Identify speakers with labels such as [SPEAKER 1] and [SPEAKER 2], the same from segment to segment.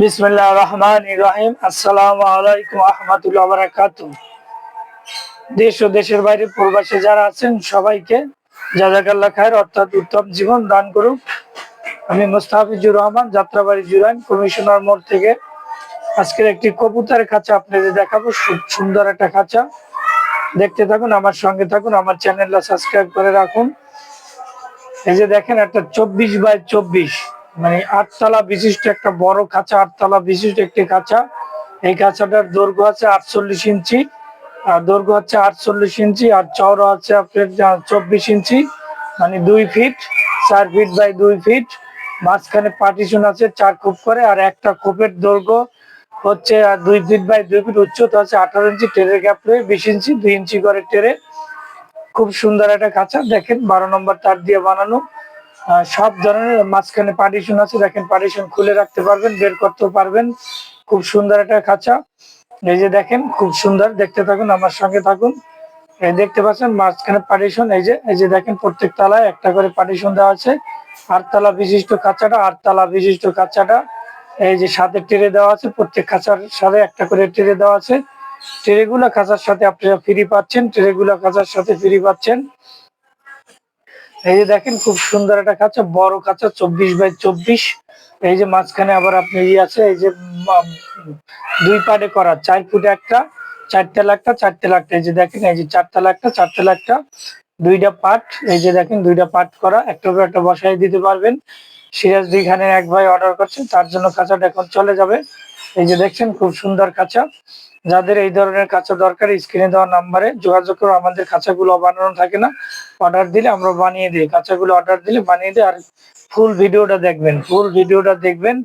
[SPEAKER 1] বিসমিল্লাহ রহমান রহিম। আসসালামু আলাইকুম আহমতুল্লাহ বারাকাত দেশ ও দেশের বাইরে প্রবাসী যারা আছেন, সবাইকে জাজাকাল্লা খায়ের, অর্থাৎ উত্তম জীবন দান করুক। আমি মুস্তাফিজুর রহমান, যাত্রাবাড়ি জুরাইন কমিশনার মোড় থেকে আজকের একটি কবুতরের খাঁচা আপনাদের দেখাবো। খুব সুন্দর একটা খাঁচা। দেখতে থাকুন, আমার সঙ্গে থাকুন, আমার চ্যানেলটা সাবস্ক্রাইব করে রাখুন। এই যে দেখেন, একটা চব্বিশ বাই চব্বিশ। মানে আটতলা বিশিষ্ট একটা বড় খাঁচা আটতলা বিশিষ্ট একটি খাঁচা এই খাঁচাটার দৈর্ঘ্য আছে আটচল্লিশ ইঞ্চি। আর দৈর্ঘ্য হচ্ছে আটচল্লিশ ইঞ্চি, আর চওড়া আছে আপনার চব্বিশ ইঞ্চি মানে দুই ফিট, চার ফিট বাই দুই ফিট। মাঝখানে পার্টিশন আছে চার কোপ করে, আর একটা কোপের দৈর্ঘ্য হচ্ছে দুই ফিট বাই দুই ফিট, উচ্চতা আছে আঠারো ইঞ্চি, টেরের রয়ে বিশ ইঞ্চি, দুই ইঞ্চি করে টেরে। খুব সুন্দর একটা খাঁচা দেখেন বারো নম্বর তার দিয়ে বানানো। সব ধরনের মাঝখানে পার্টিশন আছে, দেখেন পার্টিশন খুলে রাখতে পারবেন, বের করতেও পারবেন। খুব সুন্দর একটা খাঁচা। এই যে দেখেন, খুব সুন্দর, দেখতে থাকুন, আমার সঙ্গে থাকুন। এই দেখতে পাচ্ছেন, মাঝখানে পার্টিশন এই যে এই যে দেখেন, প্রত্যেক তলায় একটা করে পার্টিশন দেওয়া আছে। আটতলা বিশিষ্ট খাঁচাটা, আটতলা বিশিষ্ট খাঁচাটা। এই যে সাথে টেরে দেওয়া আছে, প্রত্যেক খাঁচার সাথে একটা করে টেরে দেওয়া আছে। ট্রেগুলো খাঁচার সাথে আপনারা ফ্রি পাচ্ছেন, ট্রেগুলো খাঁচার সাথে ফ্রি পাচ্ছেন। এই যে দেখেন খুব সুন্দর একটা খাঁচা বড় খাঁচা চব্বিশ বাই চব্বিশ। এই যে মাঝখানে আবার আপনি ইয়ে আছে, এই যে দুই পাটে করা, চার ফুটে একটা চারতলা লাখটা, চারটে লাখটা। এই যে দেখেন, এই যে চারতলা লাখটা, চারটে লাখটা, দুইটা পাট। এই যে দেখেন, দুইটা পাট করা। একটা উপর একটা বসাই দিতে পারবেন। সিরাজ দুই খানের এক ভাই অর্ডার করছে, তার জন্য কাঁচাটা এখন চলে যাবে। এই যে দেখছেন, খুব সুন্দর কাঁচা। যাদের এই ধরনের কাঁচা দরকার, স্ক্রিনে দেওয়া নাম্বারে যোগাযোগ করো আমাদের কাঁচাগুলো বানানো থাকে না। অর্ডার দিলে আমরা বানিয়ে দিই। কাঁচাগুলো অর্ডার দিলে বানিয়ে দিই আর ফুল ভিডিওটা দেখবেন। ফুল ভিডিওটা দেখবেন।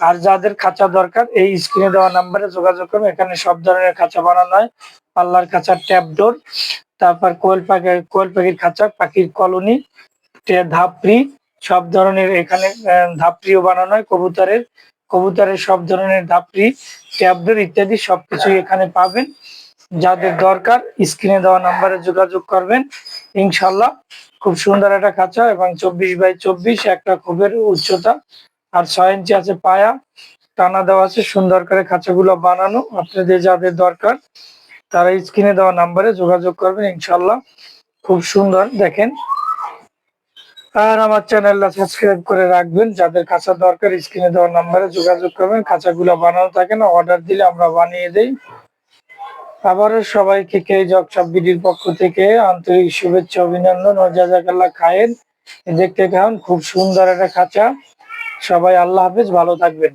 [SPEAKER 1] আর যাদের খাঁচা দরকার, এই স্ক্রিনে দেওয়া নাম্বারে যোগাযোগ করবেন। এখানে সব ধরনের খাঁচা বানানো হয়। পাল্লার খাঁচা ট্যাপ ডোর তারপর কোয়েল পাখি, কোয়েল পাখির খাঁচা পাখির কলোনি ধাপড়ি, সব ধরনের এখানে ধাপড়িও বানানো হয় কবুতরের। কবুতরের সব ধরনের ধাপড়ি ট্যাবডোর ইত্যাদি সবকিছুই এখানে পাবেন। যাদের দরকার স্ক্রিনে দেওয়া নাম্বারে যোগাযোগ করবেন। ইনশাল্লাহ খুব সুন্দর একটা খাঁচা এবং চব্বিশ বাই চব্বিশ একটা খুবের উচ্চতা। আর ছয় ইঞ্চি আছে পায়া। টানা দেওয়া আছে, সুন্দর করে খাঁচাগুলো বানানো। আপনাদের যাদের দরকার, তারা স্ক্রিনে দেওয়া নাম্বারে যোগাযোগ করবেন ইনশাল্লাহ খুব সুন্দর, দেখেন। আর আমার চ্যানেলটা সাবস্ক্রাইব করে রাখবেন। যাদের কাঁচা দরকার, স্ক্রিনে দেওয়া নাম্বারে যোগাযোগ করবেন। কাঁচাগুলো বানানো থাকে না, অর্ডার দিলে আমরা বানিয়ে দেই। আবারও সবাইকে কে জগ বিডির পক্ষ থেকে আন্তরিক শুভেচ্ছা, অভিনন্দন। ও জাজাকাল্লা খায়েন দেখতে খান খুব সুন্দর একটা খাঁচা। সবাই আল্লাহ হাফেজ, ভালো থাকবেন।